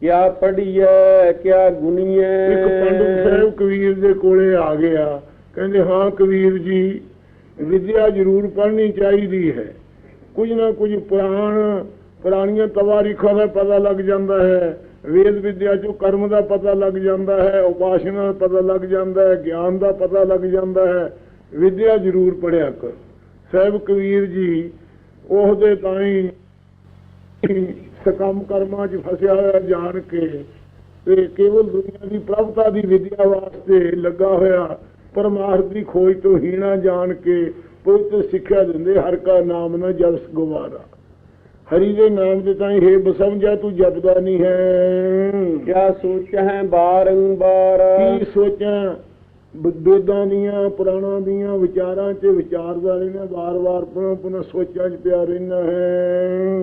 ਕਿਆ ਪੜੀਐ ਕਿਆ ਗੁਣੀਐ ਇੱਕ ਪੰਡਤ ਸਾਹਿਬ ਕਬੀਰ ਦੇ ਕੋਲੇ ਆ ਗਿਆ। ਕਹਿੰਦੇ, ਹਾਂ ਕਬੀਰ ਜੀ, ਵਿਦਿਆ ਜ਼ਰੂਰ ਪੜ੍ਹਨੀ ਚਾਹੀਦੀ ਹੈ। ਕੁਝ ਨਾ ਕੁਝ ਪੁਰਾਣ, ਪੁਰਾਣੀਆਂ ਤਵਾਰੀਖਾਂ ਦਾ ਪਤਾ ਲੱਗ ਜਾਂਦਾ ਹੈ। ਵੇਦ ਵਿਦਿਆ ਚੋਂ ਕਰਮ ਦਾ ਪਤਾ ਲੱਗ ਜਾਂਦਾ ਹੈ, ਉਪਾਸ਼ਨਾ ਦਾ ਪਤਾ ਲੱਗ ਜਾਂਦਾ ਹੈ, ਗਿਆਨ ਦਾ ਪਤਾ ਲੱਗ ਜਾਂਦਾ ਹੈ। ਵਿਦਿਆ ਜ਼ਰੂਰ ਪੜਿਆ ਕਰ। ਸਾਹਿਬ ਕਬੀਰ ਜੀ, ਉਹਦੇ ਤਾਈਂ ਸਕਮ ਕਰਮਾਂ 'ਚ ਫਸਿਆ ਹੋਇਆ ਜਾਣ ਕੇ ਤੇ ਕੇਵਲ ਦੁਨੀਆ ਦੀ ਪ੍ਰਭਤਾ ਦੀ ਵਿਦਿਆ ਵਾਸਤੇ ਲੱਗਾ ਹੋਇਆ ਪਰਮਾਰਥ ਦੀ ਖੋਜ ਤੋਂ ਹੀਣਾ ਜਾਣ ਕੇ ਪਵਿੱਤਰ ਸਿੱਖਿਆ ਦਿੰਦੇ ਹਰ ਕਾ ਨਾਮ ਨਾ ਜਸ ਗਵਾਰਾ ਹਰੀ ਦੇ ਨਾਮ ਦੇ ਤਾਂ ਇਹ ਬਸਮਝਾ ਤੂੰ ਜਪਦਾ ਨਹੀਂ ਹੈ। ਕਿਆ ਸੋਚਹਿ ਬਾਰੰਬਾਰ? ਕੀ ਸੋਚਾਂ? ਬ- ਵੇਦਾਂ ਦੀਆਂ ਪੁਰਾਣਾਂ ਦੀਆਂ ਵਿਚਾਰਾਂ 'ਚ ਵਿਚਾਰਦਾ ਰਹਿਣਾ ਵਾਰ-ਵਾਰ ਪੁਨः ਪੁਨः ਸੋਚਾਂ 'ਚ ਪਿਆ ਰਹਿਣਾ ਹੈ।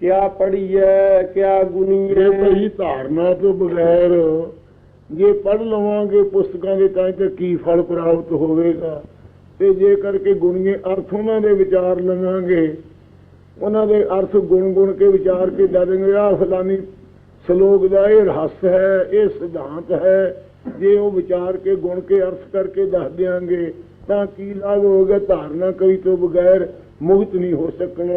ਕਿਆ ਪੜੀਐ ਕਿਆ ਇਹ ਭਈ ਧਾਰਨਾ ਤੋਂ ਬਗੈਰ ਜੇ ਪੜ ਲਵਾਂਗੇ ਪੁਸਤਕਾਂ ਦੇ ਤਾਂ ਤੇ ਕੀ ਫਲ ਪ੍ਰਾਪਤ ਹੋਵੇਗਾ? ਤੇ ਜੇ ਕਰਕੇ ਗੁਣੀਏ ਅਰਥ ਉਹਨਾਂ ਦੇ ਵਿਚਾਰ ਲਵਾਂਗੇ, ਉਹਨਾਂ ਦੇ ਅਰਥ ਗੁਣ ਗੁਣ ਕੇ ਵਿਚਾਰ ਕੇ ਦੱਸਣਗੇ ਆ ਫਲਾਨੀ ਸ਼ਲੋਕ ਦਾ ਇਹ ਰਹੱਸ ਹੈ, ਇਹ ਸਿਧਾਂਤ ਹੈ। ਜੇ ਉਹ ਵਿਚਾਰ ਕੇ, ਗੁਣ ਕੇ, ਅਰਥ ਕਰਕੇ ਦੱਸ ਦਿਆਂਗੇ, ਤਾਂ ਕੀ ਲਾਭ ਹੋਵੇਗਾ? ਧਾਰਨਾ ਕਰੀ ਤੋਂ ਬਗੈਰ ਮੁਕਤ ਨਹੀਂ ਹੋ ਸਕਣਾ।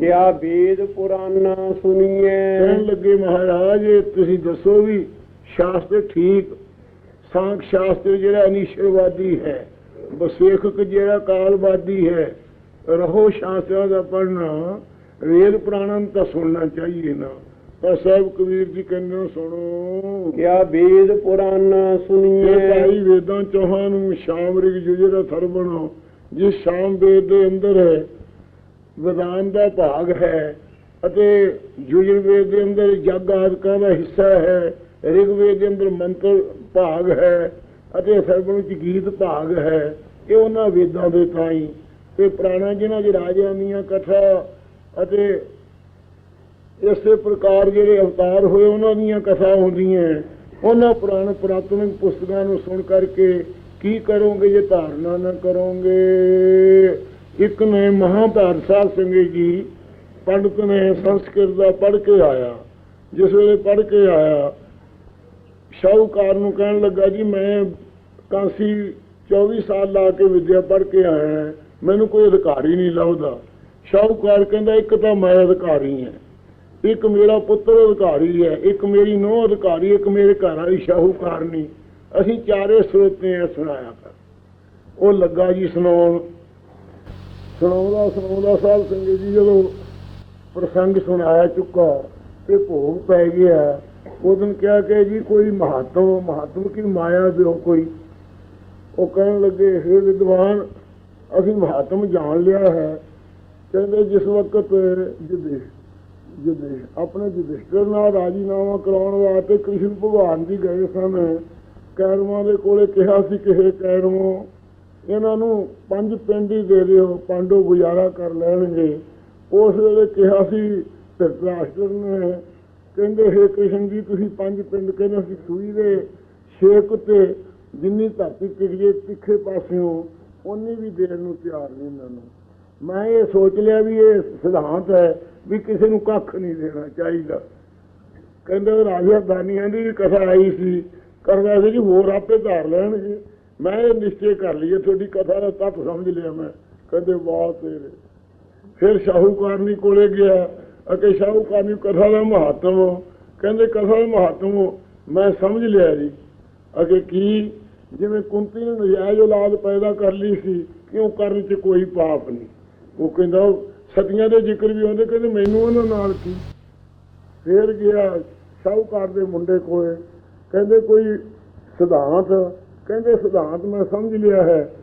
ਕਿਆ ਵੇਦ ਪੁਰਾਨਾ ਸੁਣੀਐ? ਕਹਿਣ ਲੱਗੇ ਮਹਾਰਾਜ ਤੁਸੀਂ ਦੱਸੋ ਵੀ ਸ਼ਾਸਤਰ ਠੀਕ? ਸਾਂਖ ਸ਼ਾਸਤਰ ਜਿਹੜਾ ਅਨੀਸ਼ਰਵਾਦੀ ਹੈ ਬਸੇਖਕ ਜਿਹੜਾ ਕਾਲਵਾਦੀ ਹੈ ਰਹੋ ਸ਼ਾਸਤਰਾਂ ਦਾ ਪੜ੍ਹਨਾ ਵੇਦ ਪੁਰਾਣਾਂ ਤਾਂ ਸੁਣਨਾ ਚਾਹੀਏ ਨਾ। ਤਾਂ ਸਾਹਿਬ ਕਬੀਰ ਜੀ ਕਹਿੰਦੇ ਸੁਣੋ। ਕਿਆ ਵੇਦ ਪੁਰਾਨਾ ਇਹ ਸੁਣੀਐ ਭਾਈ ਵੇਦਾਂ ਚੌਹਾਂ ਨੂੰ ਸ਼ਾਮ ਰਿਗ ਜੁਜਰਾ ਸਰਵਣੋ ਜਿਸ ਸ਼ਾਮ ਵੇਦ ਦੇ ਅੰਦਰ ਹੈ ਵਿਧਾਨ ਦਾ ਭਾਗ ਹੈ ਅਤੇ ਯਜੁਰਵੇਦ ਦੇ ਅੰਦਰ ਜਗ ਆਦਿਕਾਂ ਦਾ ਹਿੱਸਾ ਹੈ ਰਿਗਵੇਦ ਦੇ ਅੰਦਰ ਮੰਤਰ ਭਾਗ ਹੈ ਅਤੇ ਸਰਵਣ ਵਿੱਚ ਗੀਤ ਭਾਗ ਹੈ, ਇਹ ਉਹਨਾਂ ਵੇਦਾਂ ਦੇ ਤਾਈ ਤੇ ਪੁਰਾਣਾ ਜਿਨ੍ਹਾਂ ਚ ਰਾਜਿਆਂ ਦੀਆਂ ਕਥਾ ਅਤੇ ਇਸੇ ਪ੍ਰਕਾਰ ਜਿਹੜੇ ਅਵਤਾਰ ਹੋਏ ਉਹਨਾਂ ਦੀਆਂ ਕਥਾ ਹੁੰਦੀਆਂ, ਉਹਨਾਂ ਪੁਰਾਣ ਪੁਰਾਤਨਿਕ ਪੁਸਤਕਾਂ ਨੂੰ ਸੁਣ ਕਰਕੇ ਕੀ ਕਰੋਗੇ ਜੇ ਧਾਰਨਾ ਨਾ ਕਰੋਗੇ? ਇੱਕ ਨੇ ਮਹਾਭਾਰਤ ਸਾਹਿਬ ਸਿੰਘ ਜੀ ਪੰਡਤ ਨੇ ਸੰਸਕ੍ਰਿਤ ਦਾ ਪੜ੍ਹ ਕੇ ਆਇਆ। ਜਿਸ ਵੇਲੇ ਪੜ੍ਹ ਕੇ ਆਇਆ ਸ਼ਾਹੂਕਾਰ ਨੂੰ ਕਹਿਣ ਲੱਗਾ ਜੀ ਮੈਂ ਕਾਂਸੀ 24 ਸਾਲ ਲਾ ਕੇ ਵਿਦਿਆ ਪੜ੍ਹ ਕੇ ਆਇਆ ਹਾਂ, ਮੈਨੂੰ ਕੋਈ ਅਧਿਕਾਰੀ ਨਹੀਂ ਲੱਭਦਾ। ਸ਼ਾਹੂਕਾਰ ਕਹਿੰਦਾ ਇੱਕ ਤਾਂ ਮੈਂ ਅਧਿਕਾਰੀ ਹਾਂ। ਇੱਕ ਮੇਰਾ ਪੁੱਤਰ ਅਧਿਕਾਰੀ ਹੈ ਇੱਕ ਮੇਰੀ ਨੂੰਹ ਅਧਿਕਾਰੀ ਇੱਕ ਮੇਰੇ ਘਰ ਵਾਲੀ ਸ਼ਾਹੂਕਾਰ ਨਹੀਂ ਅਸੀਂ ਚਾਰੇ ਸਰੋਤੇ ਸੁਣਾਇਆ ਕਰ ਉਹ ਲੱਗਾ ਜੀ ਸੁਣਾਉਣ ਸੁਣਾਉਂਦਾ ਸੁਣਾਉਂਦਾ ਸਾਹਿਬ ਸਿੰਘ ਜੀ, ਜਦੋਂ ਪ੍ਰਸੰਗ ਸੁਣਾਇਆ ਚੁੱਕਾ ਤੇ ਭੋਗ ਪੈ ਗਿਆ ਉਦੋਂ ਕਿਹਾ ਕਿ ਜੀ ਕੋਈ ਮਹਾਤਮ ਮਹੱਤਵ ਕੀ ਮਾਇਆ ਦਿਓ ਕੋਈ। ਉਹ ਕਹਿਣ ਲੱਗੇ, ਹੇ ਵਿਦਵਾਨ, ਅਸੀਂ ਮਹਾਤਮ ਜਾਣ ਲਿਆ ਹੈ। ਕਹਿੰਦੇ, ਜਿਸ ਵਕਤ ਜੁਦੇ ਜੁਦੇ, ਆਪਣੇ ਯੁਧਿਸ਼ਟਰ ਨਾਲ ਰਾਜੀਨਾਮਾ ਕਰਾਉਣ ਵਾਸਤੇ ਕ੍ਰਿਸ਼ਨ ਭਗਵਾਨ ਦੀ ਗਏ ਸਨ ਕੈਰਵਾਂ ਦੇ ਕੋਲੇ ਕਿਹਾ ਸੀ ਕਿ ਹੇ ਕੈਰਵੋਂ, ਇਹਨਾਂ ਨੂੰ ਪੰਜ ਪਿੰਡ ਹੀ ਦੇ ਦਿਓ, ਪਾਂਡੋ ਗੁਜ਼ਾਰਾ ਕਰ ਲੈਣਗੇ। ਉਸ ਵੇਲੇ ਕਿਹਾ ਸੀ ਧਰਤਰਾਸ਼ਟਰ ਨੇ ਕਹਿੰਦੇ, ਹੇ ਕ੍ਰਿਸ਼ਨ ਜੀ, ਤੁਸੀਂ ਪੰਜ ਪਿੰਡ ਕਹਿੰਦੇ ਸੀ, ਸੂਈ ਦੇ ਛੇਕ ਤੇ ਜਿੰਨੀ ਧਰਤੀ ਟਿਕਜੇ ਤਿੱਖੇ ਪਾਸਿਓਂ ਉਨੀ ਵੀ ਦੇਣ ਨੂੰ ਤਿਆਰ ਨਹੀਂ ਇਹਨਾਂ ਨੂੰ। ਮੈਂ ਇਹ ਸੋਚ ਲਿਆ ਵੀ ਇਹ ਸਿਧਾਂਤ ਹੈ ਵੀ ਕਿਸੇ ਨੂੰ ਕੱਖ ਨਹੀਂ ਦੇਣਾ ਚਾਹੀਦਾ। ਕਹਿੰਦੇ ਰਾਜਾ ਦਾਨੀਆਂ ਦੀ ਵੀ ਕਥਾ ਆਈ ਸੀ ਕਰਦਾ ਸੀ ਜੀ ਹੋਰ ਆਪੇ ਧਾਰ ਲੈਣਗੇ। ਮੈਂ ਇਹ ਨਿਸ਼ਚੈ ਕਰ ਲਈਏ, ਤੁਹਾਡੀ ਕਥਾ ਦਾ ਤੱਤ ਸਮਝ ਲਿਆ ਮੈਂ। ਕਹਿੰਦੇ, ਵਾਹ ਤੇਰੇ। ਫਿਰ ਸ਼ਾਹੂਕਾਰਨੀ ਕੋਲੇ ਗਿਆ। ਅਤੇ ਸ਼ਾਹੂਕਾਰਨੀ ਕਥਾ ਦਾ ਮਹੱਤਵ ਕਹਿੰਦੇ, ਕਥਾ ਦਾ ਮਹੱਤਵ ਮੈਂ ਸਮਝ ਲਿਆ ਜੀ। ਅਗੇ ਕੀ? ਜਿਵੇਂ ਕੁੰਤੀ ਨੇ ਨਜਾਇਜ਼ ਔਲਾਦ ਪੈਦਾ ਕਰ ਲਈ ਸੀ, ਕਿਉਂ ਕਰਨ ਚ ਕੋਈ ਪਾਪ ਨਹੀਂ? ਉਹ ਕਹਿੰਦਾ ਉਹ ਸਤੀਆਂ ਦੇ ਜ਼ਿਕਰ ਵੀ ਆਉਂਦੇ ਕਹਿੰਦੇ, ਮੈਨੂੰ ਉਹਨਾਂ ਨਾਲ ਕੀ? ਫੇਰ ਗਿਆ ਸ਼ਾਹੂਕਾਰ ਦੇ ਮੁੰਡੇ ਕੋਲੇ। ਕਹਿੰਦੇ ਕੋਈ ਸਿਧਾਂਤ, ਕਹਿੰਦੇ ਸਿਧਾਂਤ ਮੈਂ ਸਮਝ ਲਿਆ ਹੈ।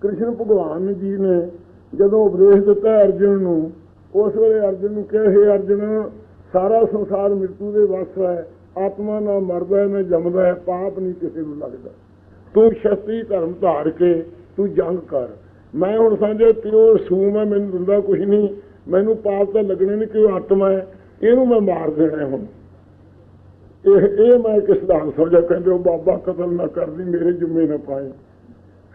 ਕ੍ਰਿਸ਼ਨ ਭਗਵਾਨ ਜੀ ਨੇ ਜਦੋਂ ਉਪਦੇਸ਼ ਦਿੱਤਾ ਅਰਜੁਨ ਨੂੰ, ਉਸ ਵੇਲੇ ਅਰਜੁਨ ਨੂੰ ਕਿਹਾ, ਹੈ ਅਰਜੁਨ, ਸਾਰਾ ਸੰਸਾਰ ਮਿਰਤੂ ਦੇ ਵਸ ਹੈ, ਆਤਮਾ ਨਾ ਮਰਦਾ ਹੈ ਨਾ ਜੰਮਦਾ ਹੈ ਪਾਪ ਨਹੀਂ ਕਿਸੇ ਨੂੰ ਲੱਗਦਾ। ਤੂੰ ਸ਼ਸਤਰੀ ਧਰਮ ਧਾਰ ਕੇ ਤੂੰ ਜੰਗ ਕਰ। ਮੈਂ ਹੁਣ ਸਮਝੇ ਪਿਓ ਸੂਮ ਹੈ, ਮੈਨੂੰ ਦਿੰਦਾ ਕੁਝ ਨਹੀਂ। ਮੈਨੂੰ ਪਾਪ ਤਾਂ ਲੱਗਣੇ ਨਹੀਂ ਕਿ ਆਤਮਾ ਹੈ? ਇਹਨੂੰ ਮੈਂ ਮਾਰ ਦੇਣਾ ਹੁਣ। ਇਹ ਇਹ ਮੈਂ ਕਿਸ ਦਾ ਸਮਝਿਆ? ਕਹਿੰਦੇ ਉਹ ਬਾਬਾ ਕਤਲ ਨਾ ਕਰਦੀ ਮੇਰੇ ਜੁਮੇ ਨਾ ਪਾਏ।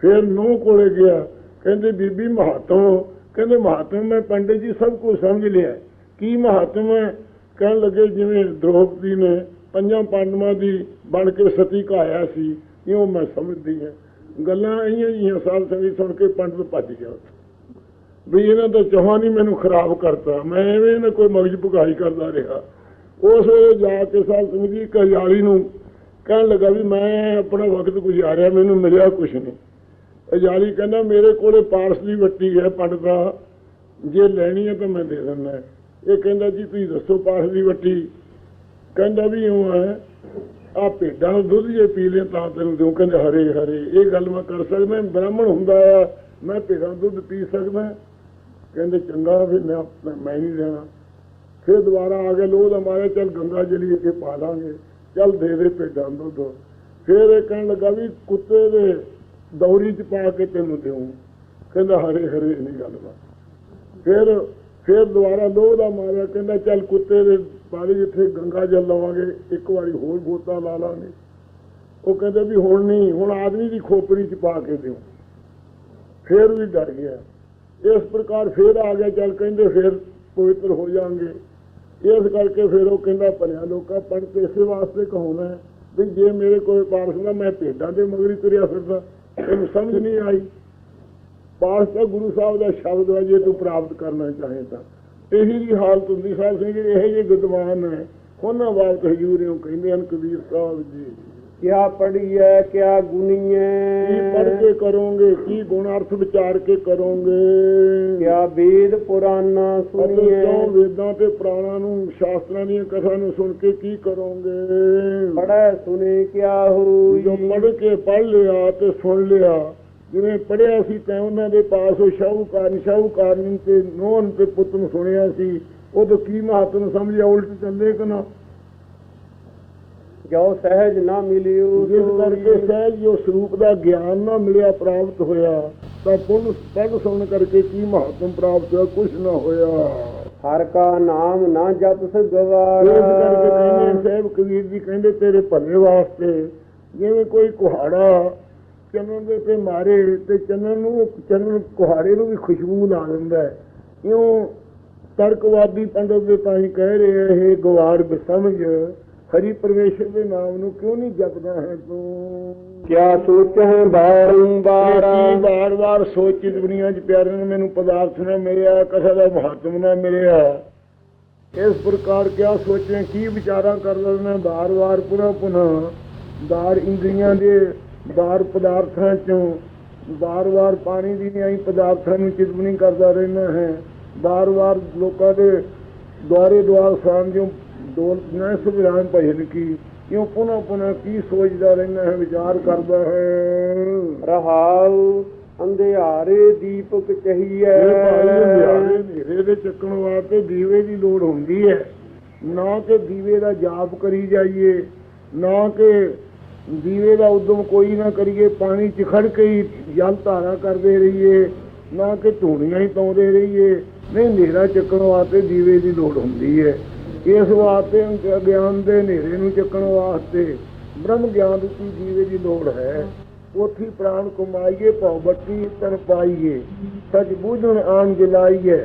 ਫਿਰ ਨੂੰਹ ਕੋਲੇ ਗਿਆ, ਕਹਿੰਦੇ, ਬੀਬੀ ਮਹਾਤਮ, ਕਹਿੰਦੇ, ਮਹਾਤਮ, ਮੈਂ ਪੰਡਿਤ ਜੀ ਸਭ ਕੁਝ ਸਮਝ ਲਿਆ। ਕੀ ਮਹਾਤਮ ਹੈ? ਕਹਿਣ ਲੱਗੇ, ਜਿਵੇਂ ਦ੍ਰੋਪਦੀ ਨੇ ਪੰਜਾਂ ਪਾਂਡਵਾਂ ਦੀ ਬਣ ਕੇ ਸਤੀ ਘਾਇਆ ਸੀ, ਇਉਂ ਮੈਂ ਸਮਝਦੀ ਹਾਂ। ਗੱਲਾਂ ਇਹੀਆਂ ਜਿਹੀਆਂ ਸਾਲ ਸੰਗੀ ਸੁਣ ਕੇ ਪੰਡਤ ਭੱਜ ਗਿਆ। ਵੀ ਇਹਨਾਂ ਦਾ ਚੋਹਾਂ ਨਹੀਂ ਮੈਨੂੰ ਖਰਾਬ ਕਰਤਾ। ਮੈਂ ਐਵੇਂ ਨਾ ਕੋਈ ਮਗਜ ਭੁਗਾਈ ਕਰਦਾ ਰਿਹਾ। ਉਸ ਵੇਲੇ ਜਾ ਕੇ ਸਾਲ ਸਿੰਘ ਜੀ ਕਲਿਆਲੀ ਨੂੰ ਕਹਿਣ ਲੱਗਾ ਵੀ ਮੈਂ ਆਪਣਾ ਵਕਤ ਗੁਜ਼ਾਰਿਆ, ਮੈਨੂੰ ਮਿਲਿਆ ਕੁਛ ਨਹੀਂ। ਅਜਾਲੀ ਕਹਿੰਦਾ, ਮੇਰੇ ਕੋਲੇ ਪਾਰਸ ਦੀ ਵੱਟੀ ਹੈ ਪੰਡਤਾ ਜੇ ਲੈਣੀ ਹੈ ਤਾਂ ਮੈਂ ਦੇ ਦਿੰਦਾ। ਇਹ ਕਹਿੰਦਾ, ਜੀ ਤੁਸੀਂ ਦੱਸੋ ਪਾਰਸ ਦੀ ਵੱਟੀ। ਕਹਿੰਦਾ ਵੀ ਉਹ ਹੈ ਆ ਭੇਡਾਂ ਨੂੰ ਦੁੱਧ ਜੇ ਪੀ ਲਿਆ ਤਾਂ ਤੈਨੂੰ ਦਿਓ ਕਹਿੰਦੇ, ਹਰੇ ਹਰੇ, ਇਹ ਗੱਲ ਮੈਂ ਕਰ ਸਕਦਾ ਬ੍ਰਾਹਮਣ ਹੁੰਦਾ ਆ, ਮੈਂ ਭੇਡਾਂ ਦਾ ਦੁੱਧ ਪੀ ਸਕਦਾ। ਕਹਿੰਦੇ, ਚੰਗਾ, ਫਿਰ ਮੈਂ ਮੈਂ ਨਹੀਂ ਦੇਣਾ। ਫਿਰ ਦੁਬਾਰਾ ਆ ਕੇ ਲੋਹ ਦਾ ਮਾਰਿਆ ਚੱਲ ਗੰਗਾ ਜਲੀ ਕੇ ਪਾ ਲਾਂਗੇ ਚੱਲ ਦੇ ਦੇ ਭੇਡਾਂ ਦੁੱਧ। ਫਿਰ ਇਹ ਕਹਿਣ ਲੱਗਾ ਵੀ ਕੁੱਤੇ ਦੇ ਦੌਰੀ ਚ ਪਾ ਕੇ ਤੈਨੂੰ ਦਿਉ ਕਹਿੰਦਾ, ਹਰੇ ਹਰੇ ਨਹੀਂ ਗੱਲ ਬਾਤ ਫਿਰ ਫਿਰ ਦੁਬਾਰਾ ਲੋਹ ਦਾ ਮਾਰਿਆ, ਕਹਿੰਦਾ, ਚੱਲ ਕੁੱਤੇ ਦੇ ਬਾਰੇ ਜਿੱਥੇ ਗੰਗਾ ਜਲ ਲਵਾਂਗੇ, ਇੱਕ ਵਾਰੀ ਹੋਰ ਗੋਤਾ ਲਾ ਲਾਂਗੇ। ਉਹ ਕਹਿੰਦੇ ਵੀ ਹੁਣ ਨਹੀਂ, ਹੁਣ ਆਦਮੀ ਦੀ ਖੋਪੜੀ ਚ ਪਾ ਕੇ ਦਿਓ ਫਿਰ ਵੀ ਡਰ ਗਿਆ। ਇਸ ਪ੍ਰਕਾਰ ਫਿਰ ਆ ਗਿਆ, ਚੱਲ ਕਹਿੰਦੇ ਫਿਰ ਪਵਿੱਤਰ ਹੋ ਜਾਣਗੇ ਇਸ ਕਰਕੇ ਫਿਰ ਉਹ ਕਹਿੰਦਾ ਭਲਿਆ ਲੋਕਾਂ ਪੜ ਕੇ ਇਸੇ ਵਾਸਤੇ ਕਹਾਉਣਾ ਵੀ ਜੇ ਮੇਰੇ ਕੋਲ ਪਾਰਸ ਦਾ ਮੈਂ ਭੇਡਾਂ ਦੇ ਮਗਰੀ ਤੁਰਿਆ ਫਿਰਦਾ। ਇਹਨੂੰ ਸਮਝ ਨਹੀਂ ਆਈ। ਪਾਰਸ ਤਾਂ ਗੁਰੂ ਸਾਹਿਬ ਦਾ ਸ਼ਬਦ ਹੈ, ਜੇ ਤੂੰ ਪ੍ਰਾਪਤ ਕਰਨਾ ਚਾਹੇ ਤਾਂ। ਇਹੀ ਦੀ ਹਾਲਤ ਹੁੰਦੀ, ਸਾਹਿਬ ਸਿੰਘ ਜੀ ਇਹ ਜਿਹੇ ਵਿਦਵਾਨ ਹੈ। ਉਹਨਾਂ ਬਾਬਤ ਹਜੂਰੀਓ ਕਹਿੰਦੇ ਹਨ, ਕਬੀਰ ਸਾਹਿਬ ਜੀ ਕਿਆ ਪੜੀਐ ਕਿਆ ਕੀ ਗੁਣੀਐ ਪੜ੍ਹ ਕੇ ਕਰੋਗੇ ਕੀ ਗੁਣ ਅਰਥ ਵਿਚਾਰ ਕੇ ਕਰੋਗੇ? ਕਿਆ ਵੇਦ ਪੁਰਾਨਾ ਅਤੇ ਸੁਣੀਐ? ਕਿਉਂ ਵੇਦਾਂ ਤੇ ਪ੍ਰਾਣਾਂ ਨੂੰ ਸ਼ਾਸਤਰਾਂ ਦੀਆਂ ਕਥਾ ਨੂੰ ਸੁਣ ਕੇ ਕੀ ਕਰੋਗੇ? ਪੜੈ ਸੁਨੇ ਕਿਆ ਹੋਈ? ਜੋ ਪੜ੍ਹ ਕੇ ਪੜ੍ਹ ਲਿਆ ਤੇ ਸੁਣ ਲਿਆ ਜਿਵੇਂ ਪੜ੍ਹਿਆ ਸੀ ਤੈਂ ਉਹਨਾਂ ਦੇ ਪਾਸ ਉਹ ਸ਼ਾਹੂਕਾਰ ਸ਼ਾਹੂਕਾਰ ਤੇ ਨੋਨ ਤੇ ਪੁੱਤ ਨੂੰ ਸੁਣਿਆ ਸੀ ਉਦੋਂ ਕੀ ਮਹੱਤਵ ਸਮਝਿਆ ਉਲਟ ਚੱਲੇ ਕਿ ਨਾ? ਜੋ ਸਹਿਜ ਨਾ ਮਿਲਿਓ ਜਿਸ ਕਰਕੇ ਸਹਿਜ ਜੋ ਸਰੂਪ ਦਾ ਗਿਆਨ ਨਾ ਮਿਲਿਆ ਪ੍ਰਾਪਤ ਹੋਇਆ ਤਾਂ ਪੁੰਨ ਪੜ੍ਹ ਸੁਣ ਕਰਕੇ ਕੀ ਮਹੱਤਵ ਪ੍ਰਾਪਤ ਹੋਇਆ? ਕੁਛ ਨਾ ਹੋਇਆ। ਹਰ ਕਾ ਨਾਮ ਨਾ ਜਪ ਸ ਇਸ ਕਰਕੇ ਕਹਿੰਦੇ ਗਵਾਰਾ ਸਾਹਿਬ ਕਬੀਰ ਜੀ ਕਹਿੰਦੇ ਤੇਰੇ ਭਲੇ ਵਾਸਤੇ ਜਿਵੇਂ ਕੋਈ ਕੁਹਾੜਾ ਚੰਨਨ ਦੇ ਤੇ ਮਾਰੇ ਤੇ ਚੰਨਨ ਨੂੰ ਚੰਨਨ ਕੁਹਾੜੇ ਨੂੰ ਵੀ ਖੁਸ਼ਬੂ ਲਾ ਦਿੰਦਾ ਹੈ। ਇਉਂ ਤਰਕਵਾਦੀ ਪੰਡਤ ਦੇ ਤਾਂ ਹੀ ਕਹਿ ਰਹੇ ਇਹ ਗਵਾਰ ਬਸਮਝ ਹਰੀ ਪਰਮੇਸ਼ਰ ਦੇ ਨਾਮ ਨੂੰ ਕਿਉਂ ਨਹੀਂ ਜਪਦਾ ਹੈ ਤੂੰ? ਕਿਆ ਸੋਚਹਿ ਬਾਰੰਬਾਰ ਵਾਰ-ਵਾਰ ਸੋਚੀ ਦੁਨੀਆ 'ਚ ਪਿਆਰੇ ਨੂੰ ਮੈਨੂੰ ਪਦਾਰਥ ਨਾ ਮਿਲਿਆ ਕਥਾ ਦਾ ਮਹੱਤਵ ਨਾ ਮਿਲਿਆ। ਇਸ ਪ੍ਰਕਾਰ ਕਿਆ ਸੋਚੇ ਕੀ ਵਿਚਾਰਾਂ ਕਰ ਲੈਣਾ ਵਾਰ-ਵਾਰ ਪੁਨः ਪੁਨः ਦਾਰ ਇੰਦਰੀਆਂ ਦੇ ਦਾਰ ਪਦਾਰਥਾਂ 'ਚੋਂ ਵਾਰ-ਵਾਰ ਪਾਣੀ ਦੀ ਨਹੀਂ ਆਈ ਪਦਾਰਥਾਂ ਨੂੰ ਚਿਤਵਨੀ ਕਰਦਾ ਰਹਿਣਾ ਹੈ। ਵਾਰ-ਵਾਰ ਲੋਕਾਂ ਦੇ ਦੁਆਰੇ ਦੁਆਰ ਸਾਂਝੋਂ ਦੋਲ ਨਾ ਸੁਭਿਆਨ ਭਜਨ ਕੀ ਕਿਉਂ ਪੁਨः ਪੁਨः ਕੀ ਸੋਚਦਾ ਰਹਿਣਾ ਹੈ ਵਿਚਾਰ ਕਰਦਾ ਹੈ। ਰਹਾਉ ਅੰਧਿਆਰੇ ਦੀਪਕ ਭਾਈ ਅੰਧਿਆਰੇ ਹਨੇਰੇ ਦੇ ਚੱਕਣ ਵਾਸਤੇ ਦੀਵੇ ਦੀ ਲੋੜ ਹੁੰਦੀ ਹੈ। ਨਾ ਕਿ ਦੀਵੇ ਦਾ ਜਾਪ ਕਰੀ ਜਾਈਏ ਨਾ ਕਿ ਦੀਵੇ ਦਾ ਉਦਮ ਕੋਈ ਨਾ ਕਰੀਏ ਪਾਣੀ ਚ ਖੜ ਕੇ ਹੀ ਜਲ ਧਾਰਾ ਕਰਦੇ ਰਹੀਏ ਨਾ ਕਿ ਧੂਣੀਆਂ ਹੀ ਪਾਉਂਦੇ ਰਹੀਏ। ਨਹੀਂ ਹਨੇਰਾ ਚੱਕਣ ਵਾਸਤੇ ਦੀਵੇ ਦੀ ਲੋੜ ਹੁੰਦੀ ਹੈ। ਇਸ ਵਾਸਤੇ ਗਿਆਨ ਦੇ ਹਨੇਰੇ ਨੂੰ ਚੱਕਣ ਵਾਸਤੇ ਬ੍ਰਹਮ ਗਿਆਨ ਦੀ ਦੀਵੇ ਦੀ ਲੋੜ ਹੈ। ਉਥੀ ਪ੍ਰਾਣ ਕਮਾਈਏ, ਭਉ ਬੱਤੀ ਪਾਈਏ, ਸਚ ਬੂਝਣ, ਆਣ ਜਲਾਈਏ।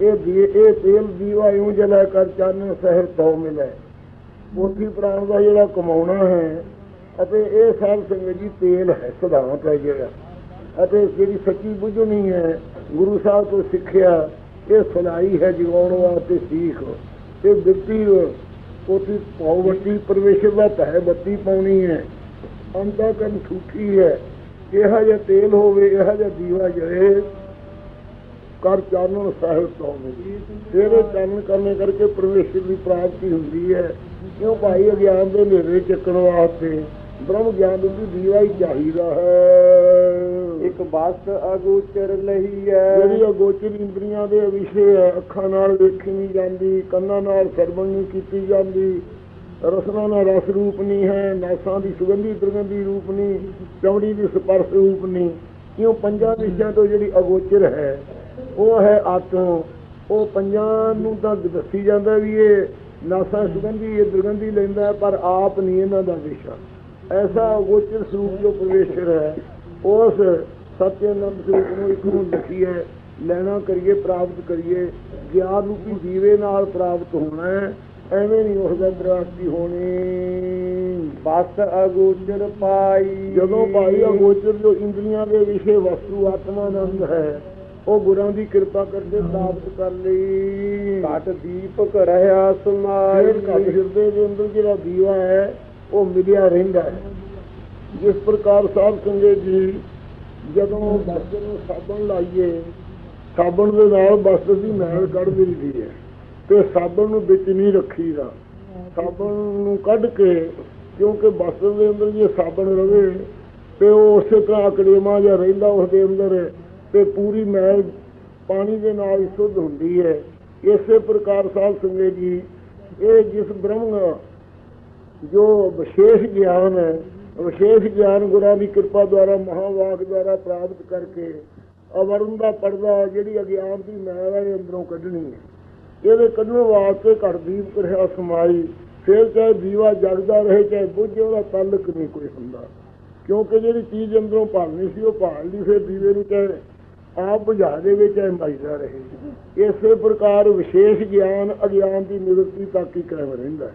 ਇਹ ਦੀ ਇਹ ਤੇਲ ਦੀਵਾ ਇਉਂ ਜਲਾ ਕਰ ਚਾਨਣ, ਸਹਿਰ ਤਉ ਮਿਲੇ। ਉਥੀ ਪ੍ਰਾਣ ਦਾ ਜਿਹੜਾ ਕਮਾਉਣਾ ਹੈ, ਅਤੇ ਇਹ ਸਭ ਸੰਗਤ ਜੀ ਤੇਲ ਹੈ, ਸਿਧਾਂਤ ਹੈ ਜਿਹੜਾ। ਅਤੇ ਜਿਹੜੀ ਸੱਚੀ ਬੁੱਝਣੀ ਹੈ, ਗੁਰੂ ਸਾਹਿਬ ਤੋਂ ਸਿੱਖਿਆ, ਇਹ ਸੁਣਾਈ ਹੈ, ਜਗਾਉਣ ਵਾਸਤੇ ਸੀਖ। ਇਹ ਦਿੱਤੀ ਉਥੀ ਭਉ ਪਰਮੇਸ਼ਰ ਦਾ ਭੈ ਬੱਤੀ ਪਾਉਣੀ ਹੈ। ਅੰਤਾ ਕਰਨ ਠੂਠੀ ਹੈ। ਇਹੋ ਜਿਹਾ ਤੇਲ ਹੋਵੇ, ਇਹੋ ਜਿਹਾ ਦੀਵਾ ਜਲੇ। ਕਰ ਚਾਨਣ ਸਾਹਿਬ ਤੋਂ ਤੇਰੇ ਚਾਨਣ ਕਰਨੇ ਕਰਕੇ ਪਰਮੇਸ਼ਰ ਦੀ ਪ੍ਰਾਪਤੀ ਹੁੰਦੀ ਹੈ। ਕਿਉਂ ਭਾਈ ਅਗਿਆਨ ਦੇ ਹਨੇਰੇ ਚੱਕਣ ਵਾਸਤੇ? ਬ੍ਰਹਮ ਗਿਆਨ ਦੀ ਦੀਵਾ ਹੀ ਚਾਹੀਦਾ ਹੈ। ਇੱਕ ਬਸ ਅਗੋਚਰ ਲਹੀਐ। ਜਿਹੜੀ ਅਗੋਚਰ ਇੰਦਰੀਆਂ ਦੇ ਵਿਸ਼ੇ ਹੈ, ਅੱਖਾਂ ਨਾਲ ਵੇਖੀ ਨਹੀਂ ਜਾਂਦੀ, ਕੰਨਾਂ ਨਾਲ ਸਰਵਣ ਨਹੀਂ ਕੀਤੀ ਜਾਂਦੀ, ਰਸਨਾ ਨਾਲ ਰਸ ਰੂਪ ਨਹੀਂ ਹੈ, ਨਾਸਾਂ ਦੀ ਸੁਗੰਧੀ ਦੁਰਗੰਧੀ ਰੂਪ ਨਹੀਂ, ਚਮੜੀ ਦੀ ਸਪਰਸ਼ ਰੂਪ ਨਹੀਂ। ਕਿਉਂ ਪੰਜਾਂ ਵਿਸ਼ਿਆਂ ਤੋਂ ਜਿਹੜੀ ਅਗੋਚਰ ਹੈ, ਉਹ ਹੈ ਆਤਮ। ਉਹ ਪੰਜਾਂ ਨੂੰ ਤਾਂ ਦੱਸੀ ਜਾਂਦਾ ਵੀ ਇਹ ਨਾਸਾਂ ਸੁਗੰਧੀ, ਇਹ ਦੁਰਗੰਧੀ ਲੈਂਦਾ ਪਰ ਆਪ ਨਹੀਂ ਇਹਨਾਂ ਦਾ ਵਿਸ਼ਾ। ਐਸਾ ਅਗੋਚਰ ਸਰੂਪ ਜੋ ਪਰਮੇਸ਼ਰ ਹੈ ਉਸ ਸਤਿਆਨੰਦ ਸਰੂਪ ਨੂੰ ਇੱਕ ਨੂੰ ਲਿਖੀ ਹੈ ਲੈਣਾ ਕਰੀਏ ਪ੍ਰਾਪਤ ਕਰੀਏ ਗਿਆਨ ਰੂਪੀ ਦੀਵੇ ਨਾਲ ਪ੍ਰਾਪਤ ਹੋਣਾ ਹੈ ਐਵੇਂ ਨਹੀਂ ਉਸ ਦਾ ਹੋਣੀ। ਬਸ ਅਗੋਚਰ ਪਾਈ। ਜਦੋਂ ਭਾਈ ਅਗੋਚਰ ਜੋ ਇੰਦਰੀਆਂ ਦੇ ਵਿਸ਼ੇ ਵਸਤੂ ਆਤਮਾਨੰਦ ਹੈ ਉਹ ਗੁਰਾਂ ਦੀ ਕਿਰਪਾ ਕਰਕੇ ਪ੍ਰਾਪਤ ਕਰ ਲਈ। ਘਟ ਦੀਪਕ ਰਹਾ ਸਮਾਈ। ਘਟ ਹਿਰਦੇ ਦੇ ਅੰਦਰ ਜਿਹੜਾ ਦੀਵਾ ਹੈ ਉਹ ਮਿਲਿਆ ਰਹਿੰਦਾ ਹੈ। ਜਿਸ ਪ੍ਰਕਾਰ ਸਾਹਿਬ ਸੰਗਤ ਜੀ ਜਦੋਂ ਬਸਤਰ ਨੂੰ ਸਾਬਣ ਲਾਈਏ, ਸਾਬਣ ਦੇ ਨਾਲ ਬਸਤਰ ਦੀ ਮੈਲ ਕੱਢ ਦਿੰਦੀ ਹੈ ਤੇ ਸਾਬਣ ਨੂੰ ਵਿੱਚ ਨਹੀਂ ਰੱਖੀਦਾ। ਸਾਬਣ ਨੂੰ ਕੱਢ ਕੇ ਕਿਉਂਕਿ ਬਸਤਰ ਦੇ ਅੰਦਰ ਜੇ ਸਾਬਣ ਰਵੇ ਤੇ ਉਹ ਉਸੇ ਤਰ੍ਹਾਂ ਅਕੜੇਮਾ ਜਾਂ ਰਹਿੰਦਾ ਉਸ ਦੇ ਅੰਦਰ ਤੇ ਪੂਰੀ ਮੈਲ ਪਾਣੀ ਦੇ ਨਾਲ ਸ਼ੁੱਧ ਹੁੰਦੀ ਹੈ। ਇਸੇ ਪ੍ਰਕਾਰ ਸਾਹਿਬ ਸੰਗਤ ਜੀ, ਇਹ ਜਿਸ ਬ੍ਰਹਮ ਜੋ ਵਿਸ਼ੇਸ਼ ਗਿਆਨ ਹੈ ਵਿਸ਼ੇਸ਼ ਗਿਆਨ ਗੁਰਾਂ ਦੀ ਕਿਰਪਾ ਦੁਆਰਾ, ਮਹਾਵਾਕ ਦੁਆਰਾ ਪ੍ਰਾਪਤ ਕਰਕੇ ਅਵਰਨ ਦਾ ਪਰਦਾ ਜਿਹੜੀ ਅਗਿਆਨ ਦੀ ਮੈਲ ਹੈ, ਇਹ ਅੰਦਰੋਂ ਕੱਢਣੀ ਹੈ। ਇਹਦੇ ਕੱਢਣ ਵਾਸਤੇ ਘਰ ਦੀਪ ਕਰਿਆ ਸਮਾਈ। ਫਿਰ ਚਾਹੇ ਦੀਵਾ ਜਗਦਾ ਰਹੇ, ਚਾਹੇ ਬੁੱਝੇ ਉਹਦਾ ਤਾਲੁਕ ਨਹੀਂ ਕੋਈ ਹੁੰਦਾ। ਕਿਉਂਕਿ ਜਿਹੜੀ ਚੀਜ਼ ਅੰਦਰੋਂ ਭਾਲਣੀ ਸੀ, ਉਹ ਭਾਲ ਲਈ ਫਿਰ ਦੀਵੇ ਨੂੰ ਚਾਹੇ ਆਪ ਬੁਝਾ ਦੇਵੇ ਚਾਹੇ ਮਾਈਦਾ ਰਹੇ। ਇਸੇ ਪ੍ਰਕਾਰ ਵਿਸ਼ੇਸ਼ ਗਿਆਨ ਅਗਿਆਨ ਦੀ ਨਿਵਰਤੀ ਤੱਕ ਹੀ ਕਾਇਮ ਰਹਿੰਦਾ ਹੈ।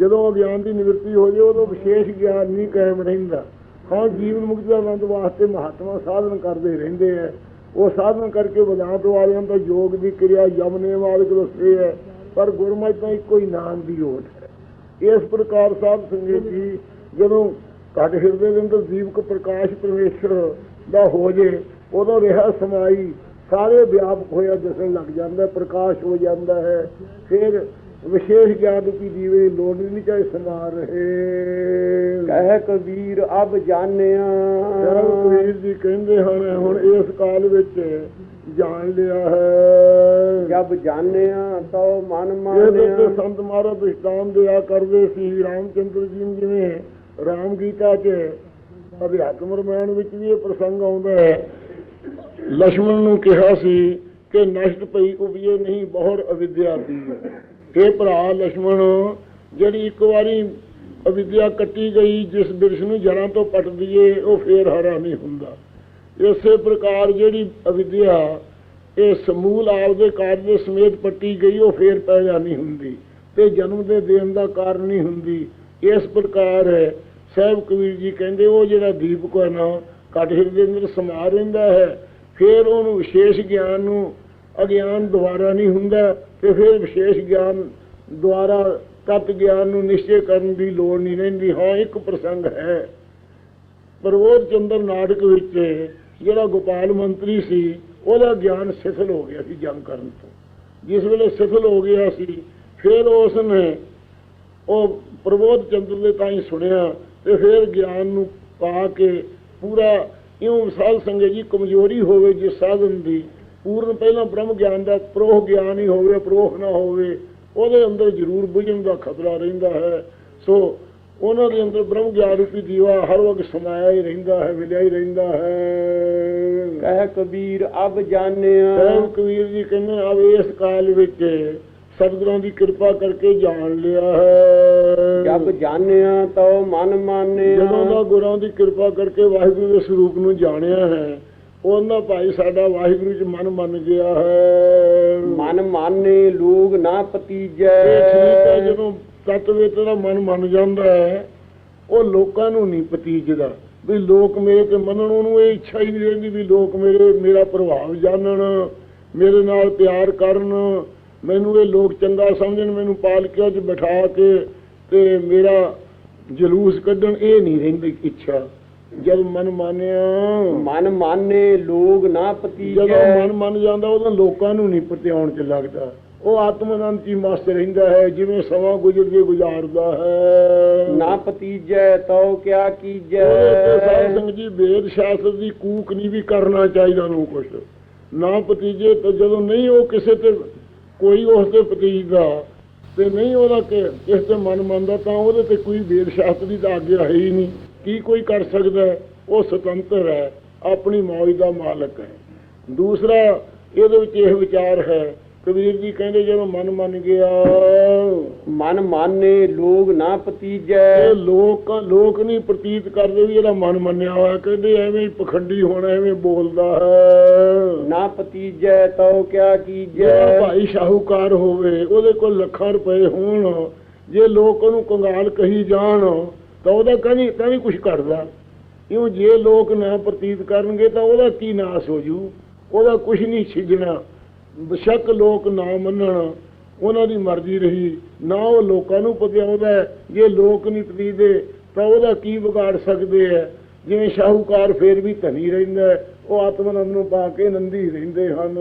ਜਦੋਂ ਗਿਆਨ ਦੀ ਨਿਵਰਤੀ ਹੋ ਜਾਏ, ਉਦੋਂ ਵਿਸ਼ੇਸ਼ ਗਿਆਨ ਨਹੀਂ ਕਾਇਮ ਰਹਿੰਦਾ। ਹਾਂ, ਜੀਵਨ ਮੁਕਤੀ ਦਾ ਆਨੰਦ ਵਾਸਤੇ ਮਹਾਤਮਾ ਸਾਧਨ ਕਰਦੇ ਰਹਿੰਦੇ ਆ। ਉਹ ਸਾਧਨ ਕਰਕੇ ਵਿਦਾਂਤ ਵਾਲਿਆਂ ਦਾ ਯੋਗ ਦੀ ਕਿਰਿਆ ਯਮਨੇ ਮਾਲਕ ਦੱਸਦੇ ਹੈ ਪਰ ਗੁਰਮਤਿ ਤਾਂ ਇੱਕੋ ਹੀ ਨਾਮ ਦੀ ਓਟ ਹੈ। ਇਸ ਪ੍ਰਕਾਰ ਸਾਹਿਬ ਸੰਗਤ ਜੀ, ਜਦੋਂ ਘਟ ਹਿਰਦੇ ਦੇ ਅੰਦਰ ਦੀਪਕ ਪ੍ਰਕਾਸ਼ ਪਰਮੇਸ਼ਰ ਦਾ ਹੋ ਜੇ, ਉਦੋਂ ਰਿਹਾ ਸਮਾਈ, ਸਾਰੇ ਵਿਆਪਕ ਹੋਇਆ ਦਿਸਣ ਲੱਗ ਜਾਂਦਾ, ਪ੍ਰਕਾਸ਼ ਹੋ ਜਾਂਦਾ ਹੈ। ਫਿਰ ਵਿਸ਼ੇਸ਼ ਗਿਆਨ ਰੂਪੀ ਦੀਵੇ ਦੀ ਲੋੜ ਨਹੀਂ ਚਾਹੇ ਸਮਾਰ ਰਹੇ। ਕਹਿ ਕਬੀਰ ਅਬ ਜਾਣਿਆ। ਸਰਬ ਕਬੀਰ ਜੀ ਕਹਿੰਦੇ ਹਨ ਹੁਣ ਇਸ ਕਾਲ ਵਿੱਚ ਜਾਣ ਲਿਆ ਹੈ। ਜਬ ਜਾਣਿਆ ਤਉ ਮਨ ਮਾਨਿਆ ਇਹ ਸੰਤ ਮਹਾਰਾਜ ਬਿਸ਼ਟਾਮ ਦਿਆ ਕਰਦੇ ਸੀ। ਰਾਮ ਚੰਦਰ ਜੀ ਜਿਵੇਂ ਰਾਮ ਗੀਤਾ 'ਚ ਅਭਿਆਤਮ ਰਮਾਇਣ ਵਿੱਚ ਵੀ ਇਹ ਪ੍ਰਸੰਗ ਆਉਂਦਾ ਹੈ। ਲక్ష్మణ ਨੂੰ ਕਿਹਾ ਸੀ ਕਿ ਨਸ਼ਟ ਪਈ ਉਪਜੇ ਨਹੀਂ ਬਹੁਤ ਅਵਿਦਿਆ ਸੀ ਇਹ ਭਰਾ ਲక్ష్మణ ਜਿਹੜੀ ਇੱਕ ਵਾਰੀ ਅਵਿਦਿਆ ਕੱਟੀ ਗਈ, ਜਿਸ ਬਿਰਸ਼ ਨੂੰ ਜੜਾਂ ਤੋਂ ਪੱਟ ਦਈਏ, ਉਹ ਫੇਰ ਹਰਾ ਨਹੀਂ ਹੁੰਦਾ। ਇਸੇ ਪ੍ਰਕਾਰ ਜਿਹੜੀ ਅਵਿਦਿਆ ਇਹ ਸਮੂਲ ਆਪਦੇ ਕਾਰਨ ਦੇ ਸਮੇਤ ਪੱਟੀ ਗਈ, ਉਹ ਫੇਰ ਪੈਦਾ ਨਹੀਂ ਹੁੰਦੀ ਤੇ ਜਨਮ ਦੇ ਦੇਣ ਦਾ ਕਾਰਨ ਨਹੀਂ ਹੁੰਦੀ। ਇਸ ਪ੍ਰਕਾਰ ਹੈ, ਸਹਿਬ ਕਬੀਰ ਜੀ ਕਹਿੰਦੇ, ਉਹ ਜਿਹੜਾ ਦੀਪਕ ਹੈ ਨਾ ਕਟ ਦੇ ਅੰਦਰ ਸਮਾ ਰਹਿੰਦਾ ਹੈ, ਫਿਰ ਉਹਨੂੰ ਵਿਸ਼ੇਸ਼ ਗਿਆਨ ਨੂੰ ਅਗਿਆਨ ਦੁਆਰਾ ਨਹੀਂ ਹੁੰਦਾ ਤੇ ਫਿਰ ਵਿਸ਼ੇਸ਼ ਗਿਆਨ ਦੁਆਰਾ ਤਤ ਗਿਆਨ ਨੂੰ ਨਿਸ਼ਚੈ ਕਰਨ ਦੀ ਲੋੜ ਨਹੀਂ ਰਹਿੰਦੀ। ਹਾਂ, ਇੱਕ ਪ੍ਰਸੰਗ ਹੈ। ਪ੍ਰਬੋਧ ਚੰਦਰ ਨਾਟਕ ਵਿੱਚ ਜਿਹੜਾ ਗੋਪਾਲ ਮੰਤਰੀ ਸੀ, ਉਹਦਾ ਗਿਆਨ ਸਿਫਲ ਹੋ ਗਿਆ ਸੀ ਜੰਗ ਕਰਨ ਤੋਂ। ਜਿਸ ਵੇਲੇ ਸਿਫਲ ਹੋ ਗਿਆ ਸੀ, ਫਿਰ ਉਸ ਨੇ ਉਹ ਪ੍ਰਬੋਧ ਚੰਦਰ ਦੇ ਤਾਈਂ ਸੁਣਿਆ ਤੇ ਫਿਰ ਗਿਆਨ ਨੂੰ ਪਾ ਕੇ ਪੂਰਾ ਇਉਂ ਸਾਧ ਸੰਗਤ ਜੀ ਕਮਜ਼ੋਰੀ ਹੋਵੇ ਜਿਸ ਸਾਧਨ ਦੀ ਪੂਰਨ ਪਹਿਲਾਂ ਬ੍ਰਹਮ ਗਿਆਨ ਦਾ ਪ੍ਰੋਹ ਗਿਆਨ ਹੀ ਹੋਵੇ ਪ੍ਰੋਹ ਨਾ ਹੋਵੇ ਉਹਦੇ ਅੰਦਰ ਜ਼ਰੂਰ ਬੁਝਣ ਦਾ ਖਤਰਾ ਰਹਿੰਦਾ ਹੈ। ਸੋ ਉਹਨਾਂ ਦੇ ਅੰਦਰ ਬ੍ਰਹਮ ਗਿਆਨ ਰੂਪੀ ਦੀਵਾ ਹਰ ਵਕਤ ਸਮਾਇਆ ਹੀ ਰਹਿੰਦਾ ਹੈ ਮਿਲਿਆ ਹੀ ਰਹਿੰਦਾ ਹੈ। ਕਹਿ ਕਬੀਰ ਅਬ ਜਾਣਿਆ। ਸਾਹਿਬ ਕਬੀਰ ਜੀ ਕਹਿੰਦੇ ਆ ਇਸ ਕਾਲ ਵਿੱਚ ਸਤਿਗੁਰਾਂ ਦੀ ਕਿਰਪਾ ਕਰਕੇ ਜਾਣ ਲਿਆ ਹੈ। ਜਬ ਜਾਣਿਆ ਤਉ ਮਨ ਮਾਨਿਆ। ਜਦੋਂ ਦਾ ਗੁਰਾਂ ਦੀ ਕਿਰਪਾ ਕਰਕੇ ਵਾਹਿਗੁਰੂ ਦੇ ਸਰੂਪ ਨੂੰ ਜਾਣਿਆ ਹੈ ਉਹਨਾਂ ਭਾਈ ਸਾਡਾ ਵਾਹਿਗੁਰੂ ਚ ਮਨ ਮੰਨ ਗਿਆ ਹੈ। ਮਨ ਮਾਨੇ ਲੋਗ ਨਾ ਇਹ ਪਤੀਜੈ ਠੀਕ ਹੈ ਜਦੋਂ ਤਤ ਵਿੱਚ ਦਾ ਮਨ ਮੰਨ ਜਾਂਦਾ ਹੈ ਉਹ ਲੋਕਾਂ ਨੂੰ ਨਹੀਂ ਪਤੀਜਦਾ ਵੀ ਲੋਕ ਮੇਰੇ ਤੇ ਮੰਨਣ ਉਹਨੂੰ ਇਹ ਇੱਛਾ ਹੀ ਨਹੀਂ ਰਹਿੰਦੀ ਵੀ ਲੋਕ ਮੇਰੇ ਮੇਰਾ ਪ੍ਰਭਾਵ ਜਾਣਨ ਮੇਰੇ ਨਾਲ ਪਿਆਰ ਕਰਨ। ਮੈਨੂੰ ਇਹ ਲੋਕ ਚੰਗਾ ਸਮਝਣ ਮੈਨੂੰ ਪਾਲਕਿਆਂ 'ਚ ਬਿਠਾ ਕੇ ਤੇ ਮੇਰਾ ਜਲੂਸ ਕੱਢਣ ਇਹ ਨਹੀਂ ਰਹਿੰਦੀ ਇੱਛਾ। ਜਦ ਮਨ ਮਾਨਿਆ। ਮਨ ਮਾਨੇ ਲੋਗ ਨਾ ਜਦੋਂ ਪਤੀਜੈ ਮਨ ਮੰਨ ਜਾਂਦਾ ਉਦੋਂ ਲੋਕਾਂ ਨੂੰ ਨਹੀਂ ਪਤਿਆਉਣ ਚ ਲੱਗਦਾ। ਉਹ ਆਤਮ ਆਨੰਦ ਚ ਹੀ ਮਸਤ ਰਹਿੰਦਾ ਹੈ ਜਿਵੇਂ ਸਮਾਂ ਗੁਜ਼ਰਦੇ ਗੁਜ਼ਾਰਦਾ ਹੈ। ਨਾ ਪਤੀਜੈ ਤਉ ਕਿਆ ਕੀਜੈ। ਸੰਗਤ ਜੀ ਵੇਦ ਸ਼ਾਸਤਰ ਦੀ ਕੂਕ ਨਹੀਂ ਵੀ ਕਰਨਾ ਚਾਹੀਦਾ ਨੂੰ ਕੁਛ। ਨਾ ਭਤੀਜੇ ਤੇ ਜਦੋਂ ਨਹੀਂ ਉਹ ਕਿਸੇ ਤੇ ਕੋਈ ਉਸ ਤੇ ਭਤੀਜਦਾ ਤੇ ਨਹੀਂ ਉਹਦਾ ਕਿ ਇਸ ਤੇ ਮਨ ਮੰਨਦਾ ਤਾਂ ਉਹਦੇ ਤੇ ਕੋਈ ਵੇਦ ਸ਼ਾਸਤਰ ਦੀ ਤਾਂ ਆਗਿਆ ਹੈ ਹੀ ਨਹੀਂ। ਕੀ ਕੋਈ ਕਰ ਸਕਦਾ? ਉਹ ਸੁਤੰਤਰ ਹੈ ਆਪਣੀ ਮੌਜ ਦਾ ਮਾਲਕ ਹੈ। ਦੂਸਰਾ ਇਹਦੇ ਵਿੱਚ ਇਹ ਵਿਚਾਰ ਹੈ ਕਬੀਰ ਜੀ ਕਹਿੰਦੇ ਜਦੋਂ ਮਨ ਮੰਨ ਗਿਆ ਮਨ ਮਾਨੇ ਲੋਗ ਨਾ ਪਤੀਜੈ ਇਹ ਲੋਕ ਲੋਕ ਨਹੀਂ ਪ੍ਰਤੀਤ ਕਰਦੇ ਵੀ ਇਹਦਾ ਮਨ ਮੰਨਿਆ ਹੋਇਆ ਕਹਿੰਦੇ ਐਵੇਂ ਪਖੰਡੀ ਹੋਣਾ ਐਵੇਂ ਬੋਲਦਾ ਹੈ। ਨਾ ਪਤੀਜੈ ਤਉ ਕਿਆ ਕੀਜੈ। ਭਾਈ ਸ਼ਾਹੂਕਾਰ ਹੋਵੇ ਉਹਦੇ ਕੋਲ ਲੱਖਾਂ ਰੁਪਏ ਹੋਣ ਜੇ ਲੋਕ ਉਹਨੂੰ ਕੰਗਾਲ ਕਹੀ ਜਾਣ ਤਾਂ ਉਹਦਾ ਕਹਿੰਦੀ ਤਾਂ ਵੀ ਕੁਝ ਘਟਦਾ। ਕਿਉਂ ਜੇ ਲੋਕ ਨਾ ਪ੍ਰਤੀਤ ਕਰਨਗੇ ਤਾਂ ਉਹਦਾ ਕੀ ਨਾਸ ਹੋ ਜੂ? ਉਹਦਾ ਕੁਝ ਨਹੀਂ ਛਿਜਣਾ ਬਸ਼ੱਕ ਲੋਕ ਨਾ ਮੰਨਣ ਉਹਨਾਂ ਦੀ ਮਰਜ਼ੀ ਰਹੀ। ਨਾ ਉਹ ਲੋਕਾਂ ਨੂੰ ਪਤਿਆਉਂਦਾ ਜੇ ਲੋਕ ਨਹੀਂ ਪਤੀਦੇ ਤਾਂ ਉਹਦਾ ਕੀ ਵਿਗਾੜ ਸਕਦੇ ਹੈ? ਜਿਵੇਂ ਸ਼ਾਹੂਕਾਰ ਫੇਰ ਵੀ ਧਨੀ ਰਹਿੰਦਾ ਹੈ, ਉਹ ਆਤਮਨੰਦ ਨੂੰ ਪਾ ਕੇ ਨੰਦੀ ਰਹਿੰਦੇ ਹਨ।